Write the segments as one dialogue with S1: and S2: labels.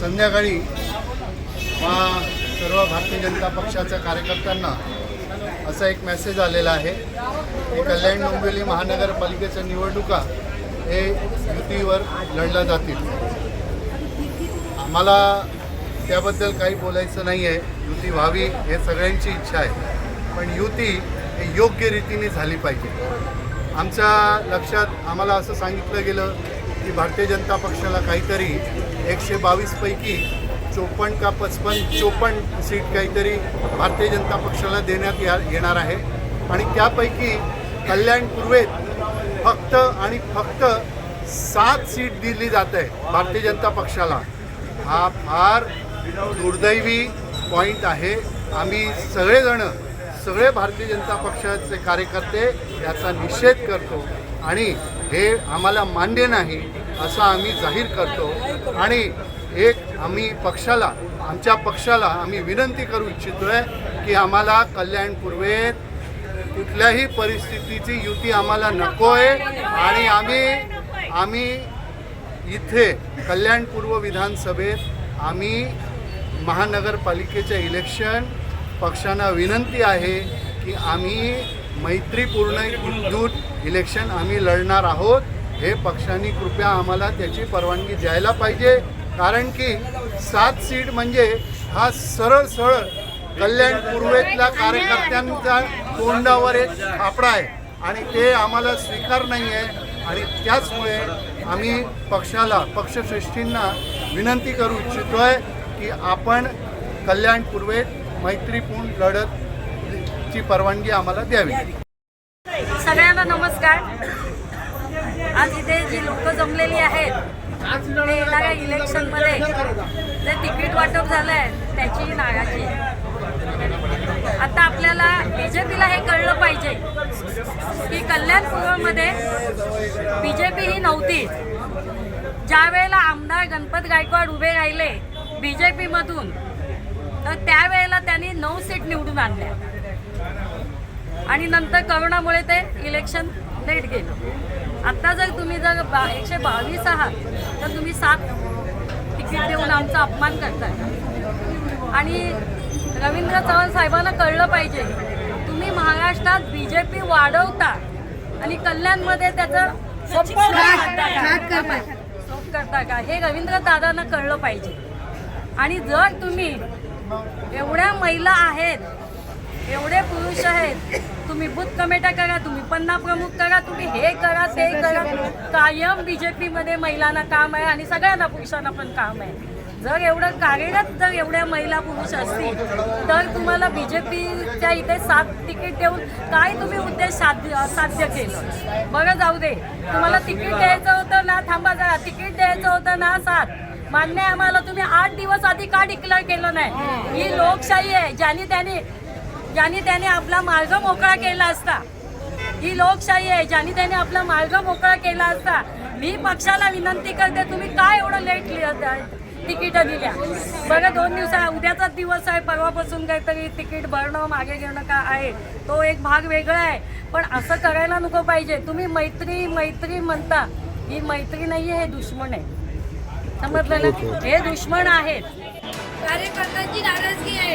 S1: संध्याकाळी मा सर्व भारतीय जनता पक्षाच्या कार्यकर्त्यांना असा एक मेसेज आलेला आहे की कल्याण डोंबिवली महानगरपालिकेच्या निवडणुका हे युतीवर लढल्या जातील. आम्हाला त्याबद्दल काही बोलायचं नाही आहे. युती व्हावी हे सगळ्यांची इच्छा आहे. पण युती ही योग्य रीतीने झाली पाहिजे. आमच्या लक्षात आम्हाला असं सांगितलं गेलं की भारतीय जनता पक्षाला काहीतरी एकशे बावीसपैकी चोपन्न का पचपन्न चोपन्न सीट काहीतरी भारतीय जनता पक्षाला देण्यात या येणार आहे. आणि त्यापैकी कल्याण पूर्वेत फक्त आणि फक्त सात सीट दिली जात आहे भारतीय जनता पक्षाला. हा फार दुर्दैवी पॉईंट आहे. आम्ही सगळेजण सगळे भारतीय जनता पक्षाचे कार्यकर्ते याचा निषेध करतो. आणि हे आम्हाला मान्य नाही. असं आम्ही जाहीर करतो. आणि एक आम्ही पक्षाला आमच्या पक्षाला आम्ही विनंती करू इच्छितो आहे की आम्हाला कल्याण पूर्वेत कुठल्याही परिस्थितीची युती आम्हाला नको आहे आणि आम्ही आम्ही इथे कल्याण पूर्व विधानसभेत आम्ही महानगरपालिकेचे इलेक्शन पक्षांना विनंती आहे की आम्ही मैत्रीपूर्ण विद्युत इलेक्शन आम्ही लढणार आहोत. हे पक्षांनी कृपया आम्हाला त्याची परवानगी द्यायला पाहिजे कारण की सात सीट म्हणजे हा सरळ सरळ कल्याण पूर्वेतल्या कार्यकर्त्यांचा तोंडावर एक थापडा आहे. आणि ते आम्हाला स्वीकार नाही आहे आणि त्याचमुळे आम्ही पक्षाला पक्षश्रेष्ठींना विनंती करू इच्छितो आहे की आपण कल्याण पूर्वेत मैत्रीपूर्ण लढतची परवानगी आम्हाला द्यावी.
S2: सगळ्यांना नमस्कार. आज इथे जी लोक जमलेली आहेत ते येणाऱ्या इलेक्शनमध्ये जे तिकीट वाटप झालं आहे त्याची नागाची आता आपल्याला बी जे पीला हे कळलं पाहिजे की कल्याण पूर्वमध्ये बी जे पी ही नव्हती. ज्या वेळेला आमदार गणपत गायकवाड उभे राहिले बी जे पीमधून तर त्यावेळेला त्यांनी नऊ सीट निवडून आणल्या. आणि नंतर करोनामुळे ते इलेक्शन लेट गेलं. आता जर तुम्ही जर बा एकशे बावीस आहात तर तुम्ही सात तिकीट देऊन आमचा अपमान करताय. आणि रवींद्र चव्हाण साहेबांना कळलं पाहिजे तुम्ही महाराष्ट्रात बी जे पी वाढवता आणि कल्याणमध्ये त्याचं? सोप करता का? हे रवींद्र दादांना कळलं पाहिजे. आणि जर तुम्ही एवढ्या महिला आहेत एवढे पुरुष आहेत तुम्ही बूथ कमिट्या करा तुम्ही पन्ना प्रमुख करा तुम्ही हे करा ते करा. कायम बीजेपी मध्ये महिलांना काम आहे आणि सगळ्यांना पुरुषांना पण काम आहे. जर एवढं कार्यरत जर एवढ्या महिला पुरुष असतील तर तुम्हाला बीजेपीच्या इथे सात तिकीट देऊन काय तुम्ही उद्देश साध्य साध्य केलं? बरं जाऊ दे. तुम्हाला तिकीट द्यायचं होतं ना थांबा जरा. तिकीट द्यायचं होतं ना सात. मान्य आम्हाला तुम्ही आठ दिवस आधी का डिक्लेअर केलं नाही? ही लोकशाही आहे. ज्याने त्याने ज्याने त्याने आपला मार्ग मोकळा केला असता. ही लोकशाही आहे ज्याने त्याने आपला मार्ग मोकळा केला असता. मी पक्षाला विनंती करते तुम्ही काय एवढं लेट तिकीट दिल्या? बरं दोन दिवसा उद्याचाच दिवस आहे परवापासून काहीतरी तिकीट भरणं मागे घेणं का आहे तो एक भाग वेगळा आहे. पण असं करायला नको पाहिजे. तुम्ही मैत्री मैत्री म्हणता. ही मैत्री नाही आहे हे दुश्मन आहे. समजलं ना? हे दुश्मन आहेत.
S3: कार्यकर्त्यांची नाराजगी आहे.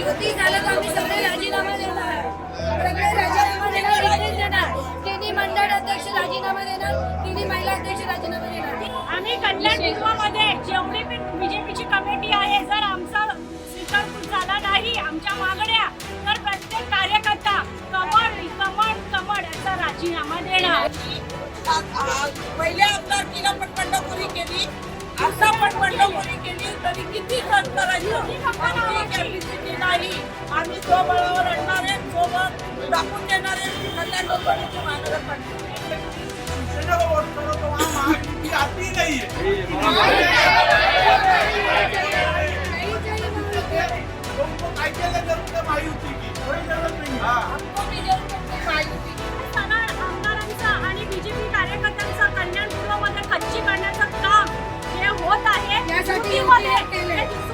S3: युती झालं तर आम्ही सगळे राजीनामा देणार. सगळे राजीनामा देणार देणार. तिन्ही मंडळ अध्यक्ष राजीनामा देणार तिन्ही महिला अध्यक्ष राजीनामा देणार.
S4: आम्ही कल्याण पूर्वमध्ये जेवढी पण बीजेपीची कमिटी आहे जर आमचा स्वीकारपूर झाला नाही आमच्या मागण्या तर प्रत्येक कार्यकर्ता कमळ कमळ कमळ याचा राजीनामा देणार.
S5: पहिल्या आमदारकीला पण बंडखोरी केली. आता पण बंडखोरी केली तरी किती खर्च करायचं? आमची कॅपॅसिटी नाही. आम्ही स्वबळावर लढणार आहे सोबत दाखवून देणार आहे कल्याण लोकसभेची महानगरपालिका
S4: सगळ्या
S3: you,
S4: want
S3: Mother.